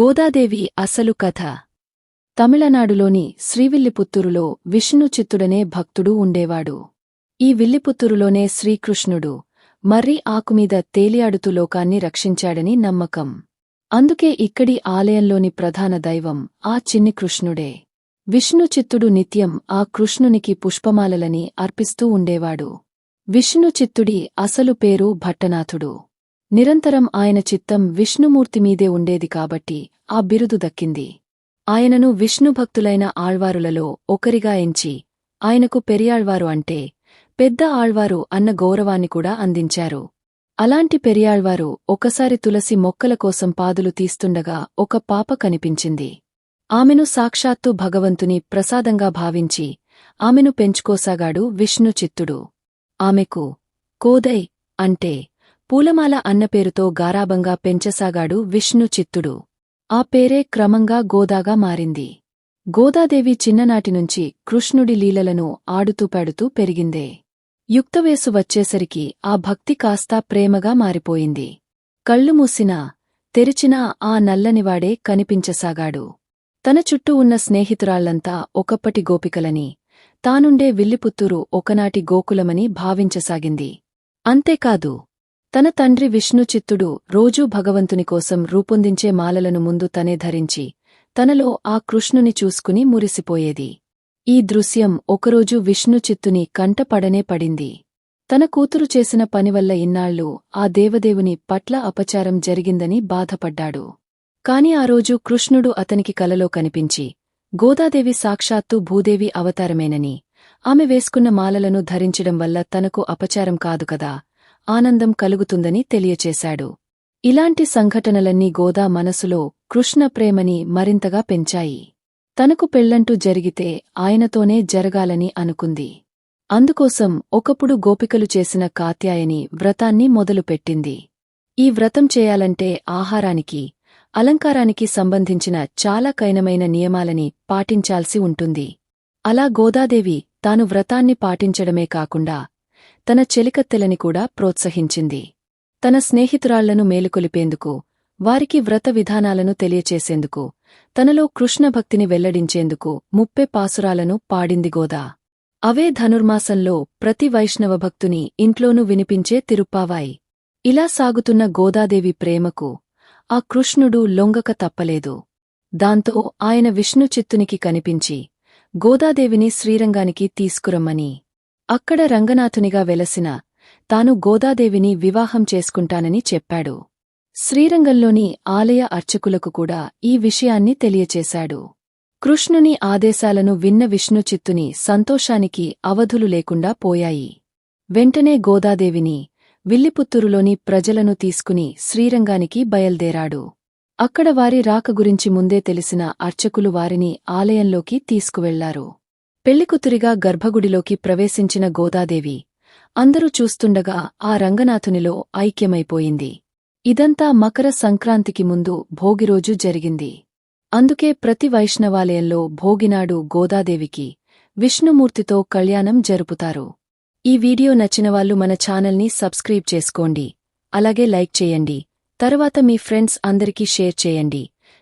గోదాదేవి అసలు కథ. తమిళనాడులోని శ్రీవిల్లిపుత్తూరులో విష్ణు చిత్తుడనే భక్తుడు ఉండేవాడు. ఈ విల్లిపుత్తూరులోనే శ్రీకృష్ణుడు మర్రి ఆకుమీద తేలియాడుతూ లోకాన్ని రక్షించాడని నమ్మకం. అందుకే ఇక్కడి ఆలయంలోని ప్రధాన దైవం ఆ చిన్ని కృష్ణుడే విష్ణు చిత్తుడు నిత్యం ఆ కృష్ణునికి పుష్పమాలలని అర్పిస్తూ ఉండేవాడు. విష్ణు చిత్తుడి అసలు పేరు భట్టనాథుడు. నిరంతరం ఆయన చిత్తం విష్ణుమూర్తిమీదే ఉండేది కాబట్టి ఆ బిరుదు దక్కింది. ఆయనను విష్ణుభక్తులైన ఆళ్వారులలో ఒకరిగా ఎంచి ఆయనకు పెరియాళ్వారు అంటే పెద్ద ఆళ్వారు అన్న గౌరవాన్ని కూడా అందించారు. అలాంటి పెరియాళ్వారు ఒకసారి తులసి మొక్కల కోసం పాదులు తీస్తుండగా ఒక పాప కనిపించింది. ఆమెను సాక్షాత్తు భగవంతుని ప్రసాదంగా భావించి ఆమెను పెంచుకోసాగాడు విష్ణుచిత్తుడు. ఆమెకు కోదై అంటే పూలమాల అన్న పేరుతో గారాబంగా పెంచసాగాడు విష్ణు చిత్తుడు. ఆ పేరే క్రమంగా గోదాగా మారింది. గోదాదేవి చిన్ననాటినుంచి కృష్ణుడి లీలలను ఆడుతూ పాడుతూ పెరిగిందే. యుక్తవేసు వచ్చేసరికి ఆ భక్తి కాస్తా ప్రేమగా మారిపోయింది. కళ్ళు మూసినా తెరిచినా ఆ నల్లనివాడే కనిపించసాగాడు. తన చుట్టూ ఉన్న స్నేహితురాళ్ళంతా ఒకప్పటి గోపికలని తానుండే విల్లిపుత్తూరు ఒకనాటి గోకులమని భావించసాగింది. అంతేకాదు తన తండ్రి విష్ణుచిత్తుడు రోజూ భగవంతుని కోసం రూపొందించే మాలలను ముందు తనే ధరించి తనలో ఆ కృష్ణుని చూసుకుని మురిసిపోయేది. ఈ దృశ్యం ఒకరోజు విష్ణుచిత్తుని కంటపడనే పడింది. తన కూతురు చేసిన పనివల్ల ఇన్నాళ్ళు ఆ దేవదేవుని పట్ల అపచారం జరిగిందని బాధపడ్డాడు. కాని ఆ రోజు కృష్ణుడు అతనికి కలలో కనిపించి గోదాదేవి సాక్షాత్తు భూదేవి అవతారమేనని ఆమె వేసుకున్న మాలలను ధరించడం వల్ల తనకు అపచారం కాదు కదా ఆనందం కలుగుతుందని తెలియచేశాడు. ఇలాంటి సంఘటనలన్నీ గోదా మనసులో కృష్ణప్రేమని మరింతగా పెంచాయి. తనకు పెళ్ళంటూ జరిగితే ఆయనతోనే జరగాలని అనుకుంది. అందుకోసం ఒకప్పుడు గోపికలు చేసిన కాత్యాయని వ్రతాన్ని మొదలుపెట్టింది. ఈ వ్రతం చేయాలంటే ఆహారానికి అలంకారానికి సంబంధించిన చాలా కైనమైన నియమాలని పాటించాల్సి ఉంటుంది. అలా గోదాదేవి తాను వ్రతాన్ని పాటించడమే కాకుండా తన చెలికత్తెలని కూడా ప్రోత్సహించింది. తన స్నేహితురాళ్ళను మేలుకొలిపేందుకు వారికి వ్రత విధానాలను తెలియచేసేందుకు తనలో కృష్ణభక్తిని వెల్లడించేందుకు ముప్పే పాసురాలను పాడింది గోదా. అవే ధనుర్మాసంలో ప్రతి వైష్ణవ భక్తుని ఇంట్లోనూ వినిపించే తిరుప్పావాయి. ఇలా సాగుతున్న గోదాదేవి ప్రేమకు ఆ కృష్ణుడు లొంగక తప్పలేదు. దాంతో ఆయన విష్ణుచిత్తునికి కనిపించి గోదాదేవిని శ్రీరంగానికి తీసుకురమ్మని. అక్కడ రంగనాథునిగా వెలసిన తాను గోదాదేవిని వివాహం చేసుకుంటానని చెప్పాడు. శ్రీరంగంలోని ఆలయ అర్చకులకు కూడా ఈ విషయాన్ని తెలియచేశాడు. కృష్ణుని ఆదేశాలను విన్న విష్ణుచిత్తుని సంతోషానికి అవధులు లేకుండా పోయాయి. వెంటనే గోదాదేవిని విల్లిపుత్తూరులోని ప్రజలను తీసుకుని శ్రీరంగానికి బయల్దేరాడు. అక్కడ వారి రాక గురించి ముందే తెలిసిన అర్చకులు వారిని ఆలయంలోకి తీసుకువెళ్ళారు. పెళ్ళికుతురిగా గర్భగుడిలోకి ప్రవేశించిన గోదాదేవి అందరూ చూస్తుండగా ఆ రంగనాథునిలో ఐక్యమైపోయింది. ఇదంతా మకర సంక్రాంతికి ముందు భోగిరోజు జరిగింది. అందుకే ప్రతి వైష్ణవాలయంలో భోగినాడు గోదాదేవికి విష్ణుమూర్తితో కళ్యాణం జరుపుతారు. ఈ వీడియో నచ్చినవాళ్ళు మన ఛానల్ని సబ్స్క్రైబ్ చేసుకోండి. అలాగే లైక్ చేయండి. తరువాత మీ ఫ్రెండ్స్ అందరికీ షేర్ చేయండి.